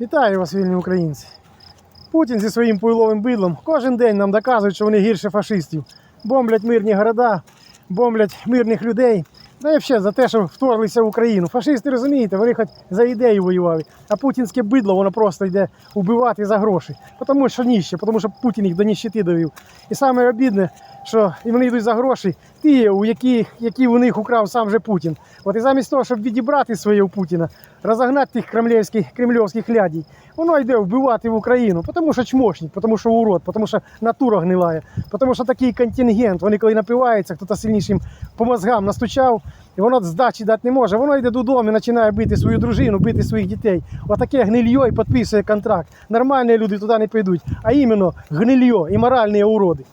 Вітаю вас, вільні українці. Путін зі своїм пуйловим бидлом кожен день нам доказують, що вони гірше фашистів. Бомблять мирні города, бомблять мирних людей. Да і взагалі за те, що вторглися в Україну. Фашисти розумієте, вони хоч за ідею воювали, а путінське бидло воно просто йде убивати за гроші. Тому що ніще, тому що Путін їх до ніщити довів. І саме обідне, що і вони йдуть за гроші, ті, у які, які у них украв сам же Путін. От і замість того, щоб відібрати своє у Путіна, розогнати тих кремлівських, кремлівських лядій, воно йде вбивати в Україну, тому що чмошник, тому що урод, тому що натура гнилає, тому що такий контингент, вони коли напиваються, хтось сильнішим по мозгам настучав, і воно здачі дати не може. Воно йде додому і починає бити свою дружину, бити своїх дітей. Отаке гнильо і підписує контракт. Нормальні люди туди не підуть, а іменно гнильо і моральні уроди.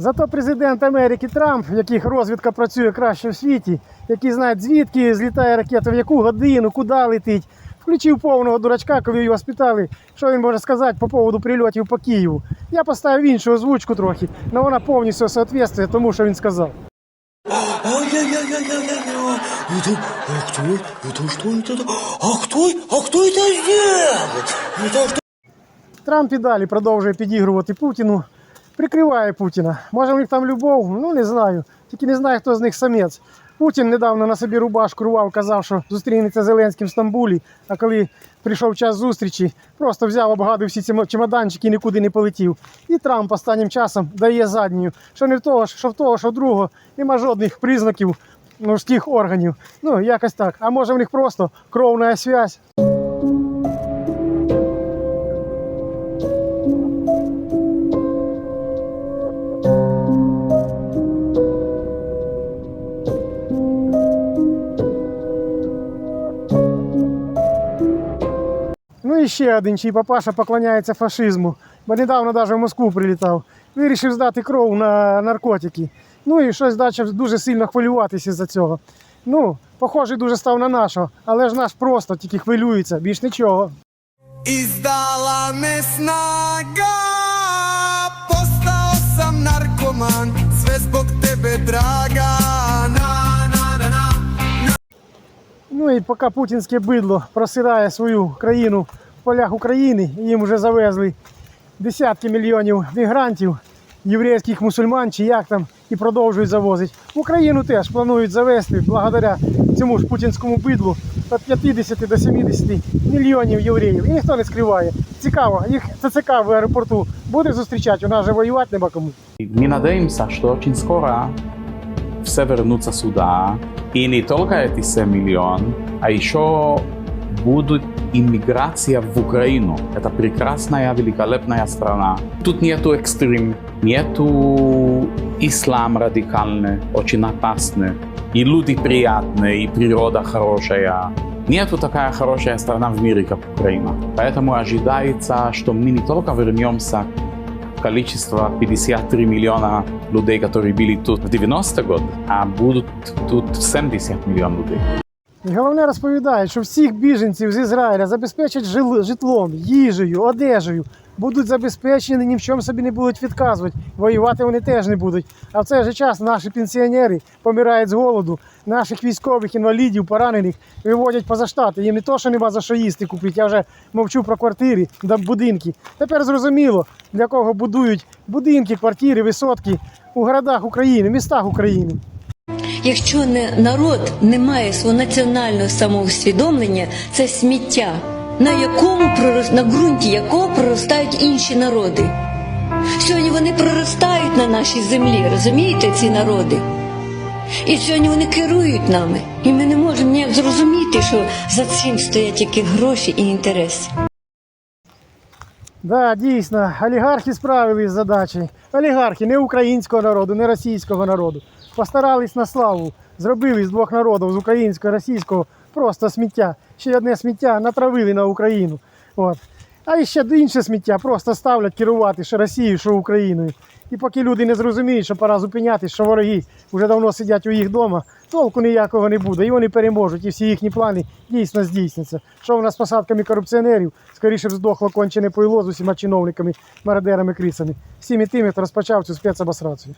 Зато президент Америки Трамп, в яких розвідка працює краще в світі, який знає, звідки злітає ракета, в яку годину, куди летить, включив повного дурачка, коли його спитали, що він може сказати по поводу прильотів по Києву. Я поставив іншу озвучку трохи, але вона повністю соответствує тому, що він сказав. Ай-яй-яй-яй-яй-яй. Это, а кто, это что это? А кто, а кто это сделал? Это что? Трамп і далі продовжує підігрувати Путіну, прикриває Путіна. Може, у них там любов, ну не знаю. Тільки не знаю, хто з них самець. Путін недавно на собі рубашку рвав, казав, що зустрінеться Зеленським в Стамбулі. А коли прийшов час зустрічі, просто взяв, обгадив всі ці чемоданчики і нікуди не полетів. І Трамп останнім часом дає задню, що не в того, що в того, що в другого нема жодних признаків мужських органів. Ну, якось так. А може в них просто кровна связь. І ще один, чий папаша поклоняється фашизму, бо недавно навіть в Москву прилітав. Вирішив здати кров на наркотики. Ну і щось почав дуже сильно хвилюватися за цього. Ну, похожий дуже став на нашого, але ж наш просто тільки хвилюється, більш нічого. І здала Sve zbog tebe draga na, na, na, na. Ну і поки путінське бидло просирає свою країну полях України, і їм вже завезли десятки мільйонів мігрантів, єврейських мусульман чи як там, і продовжують завозити. Україну теж планують завезти благодаря цьому ж путінському бидлу від 50 до 70 мільйонів євреїв. І ніхто не скриває. Цікаво, їх ЦЦК в аеропорту буде зустрічати, у нас же воювати нема кому. Мы надеемся, что очень скоро все вернутся сюда. И не только эти 7 миллион, а еще будут иммиграция в Украину. Это прекрасная, великолепная страна. Тут нету экстрим, нету ислам радикальный, очень опасный. И люди приятные, и природа хорошая. Нету такая хорошая страна в мире, как Украина. Поэтому ожидается, что мы не только вернемся количество 53 миллиона людей, которые были тут в 90 год, а будут тут 70 миллионов людей. Головне розповідає, що всіх біженців з Ізраїля забезпечать житлом, їжею, одежею, будуть забезпечені, ні в чому собі не будуть відказувати. Воювати вони теж не будуть. А в цей же час наші пенсіонери помирають з голоду, наших військових інвалідів, поранених виводять поза штати. Їм не то, що нема за що їсти купити. Я вже мовчу про квартири та будинки. Тепер зрозуміло, для кого будують будинки, квартири, висотки у городах України, містах України. Якщо не народ не має свого національного самоусвідомлення, це сміття, на якому на ґрунті якого проростають інші народи. Сьогодні вони проростають на нашій землі, розумієте, ці народи? І сьогодні вони керують нами. І ми не можемо ніяк зрозуміти, що за цим стоять тільки гроші і інтерес. Да, дійсно, олігархи справились з задачею. Олігархи не українського народу, не російського народу. Постарались на славу, зробили з двох народів, з українського і російського, просто сміття. Ще одне сміття натравили на Україну. От. А ще інше сміття просто ставлять керувати що Росією, що Україною. І поки люди не зрозуміють, що пора зупинятись, що вороги вже давно сидять у їх вдома, толку ніякого не буде. І вони переможуть, і всі їхні плани дійсно здійсняться. Що в нас з посадками корупціонерів, скоріше б здохло кончене пойло з усіма чиновниками, мародерами, крисами. Всіми тими, хто розпочав цю спецобосрацію.